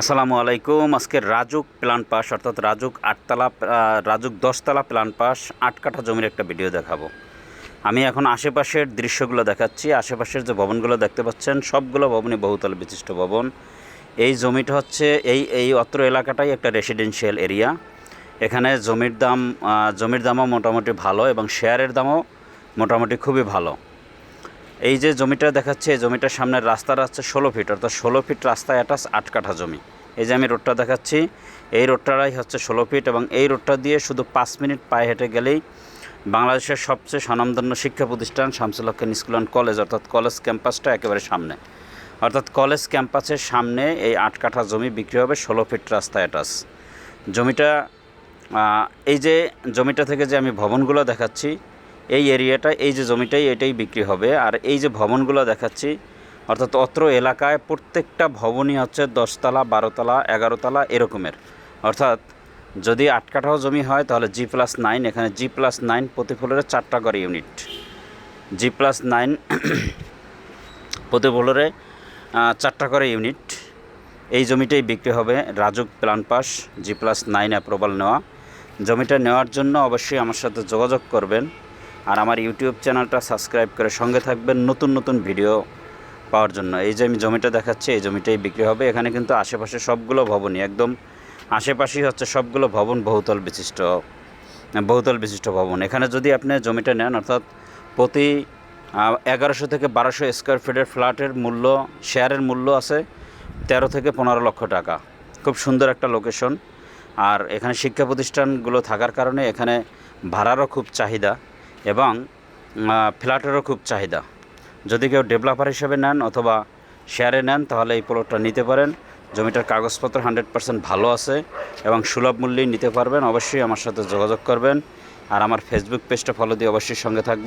আসসালামু আলাইকুম। আজকে রাজুক প্ল্যান পাস, অর্থাৎ রাজুক আটতলা রাজুক দশতলা প্ল্যান পাস, আট কাঠা জমির একটা ভিডিও দেখাবো। আমি এখন আশেপাশের দৃশ্যগুলো দেখাচ্ছি। আশেপাশের যে ভবনগুলো দেখতে পাচ্ছেন, সবগুলো ভবনই বহুতল বিশিষ্ট ভবন। এই জমিটা হচ্ছে, এই এই অত্র এলাকাটাই একটা রেসিডেন্সিয়াল এরিয়া এখানে জমির দাম জমির দামও মোটামুটি ভালো এবং শেয়ারের দামও মোটামুটি খুবই ভালো। এই যে জমিটা দেখাচ্ছে, এই জমিটার সামনের রাস্তাটা হচ্ছে ষোলো ফিট, অর্থাৎ ষোলো ফিট রাস্তায় অ্যাটাচ আট কাঠা জমি। এই যে আমি রোডটা দেখাচ্ছি, এই রোডটারাই হচ্ছে ষোলো ফিট এবং এই রোডটা দিয়ে শুধু পাঁচ মিনিট পায়ে হেঁটে গেলেই বাংলাদেশের সবচেয়ে স্বনামধন্য শিক্ষা প্রতিষ্ঠান শামসুল হকেন স্কুল অ্যান্ড কলেজ, অর্থাৎ কলেজ ক্যাম্পাসটা একেবারে সামনে। অর্থাৎ কলেজ ক্যাম্পাসের সামনে এই আট কাঠা জমি বিক্রি হবে ষোলো ফিট রাস্তা অ্যাটাচ জমিটা এই যে জমিটা থেকে যে আমি ভবনগুলো দেখাচ্ছি এই এরিয়াটা, এই যে জমিটাই, এটাই বিক্রি হবে। আর এই যে ভবনগুলো দেখাচ্ছি, অর্থাৎ অত্র এলাকায় প্রত্যেকটা ভবনই হচ্ছে দশতলা, বারোতলা, এগারোতলা এরকমের। অর্থাৎ যদি আট কাঠাও জমি হয়, তাহলে জি প্লাস নাইন এখানে জি প্লাস নাইন প্রতি চারটা করে ইউনিট জি প্লাস নাইন প্রতি চারটা করে ইউনিট এই জমিটাই বিক্রি হবে Rajuk plan pass G plus nine approval নেওয়া। জমিটা নেওয়ার জন্য অবশ্যই আমার সাথে যোগাযোগ করবেন। আর আমার ইউটিউব চ্যানেলটা সাবস্ক্রাইব করে সঙ্গে থাকবেন নতুন নতুন ভিডিও পাওয়ার জন্য। এই যে আমি জমিটা দেখাচ্ছি, এই জমিটাই বিক্রি হবে। এখানে কিন্তু আশেপাশে সবগুলো ভবনই, একদম আশেপাশেই হচ্ছে সবগুলো ভবন বহুতল বিশিষ্ট বহুতল বিশিষ্ট ভবন। এখানে যদি আপনি জমিটা নেন, অর্থাৎ প্রতি এগারোশো থেকে বারোশো স্কোয়ার ফিটের ফ্ল্যাটের মূল্য, শেয়ারের মূল্য আছে তেরো থেকে পনেরো লক্ষ টাকা। খুব সুন্দর একটা লোকেশন আর এখানে শিক্ষা প্রতিষ্ঠানগুলো থাকার কারণে এখানে ভাড়ারও খুব চাহিদা। এবং ফ্ল্যাটেরও খুব চাহিদা। যদি কেউ ডেভেলপার হিসেবে নেন অথবা শেয়ারে নেন, তাহলে এই প্লটটা নিতে পারেন। জমিটার কাগজপত্র হান্ড্রেড পার্সেন্ট ভালো আছে এবং সুলভ মূল্যেই নিতে পারবেন। অবশ্যই আমার সাথে যোগাযোগ করবেন। আর আমার ফেসবুক পেজটা ফলো দিয়ে অবশ্যই সঙ্গে থাকবেন।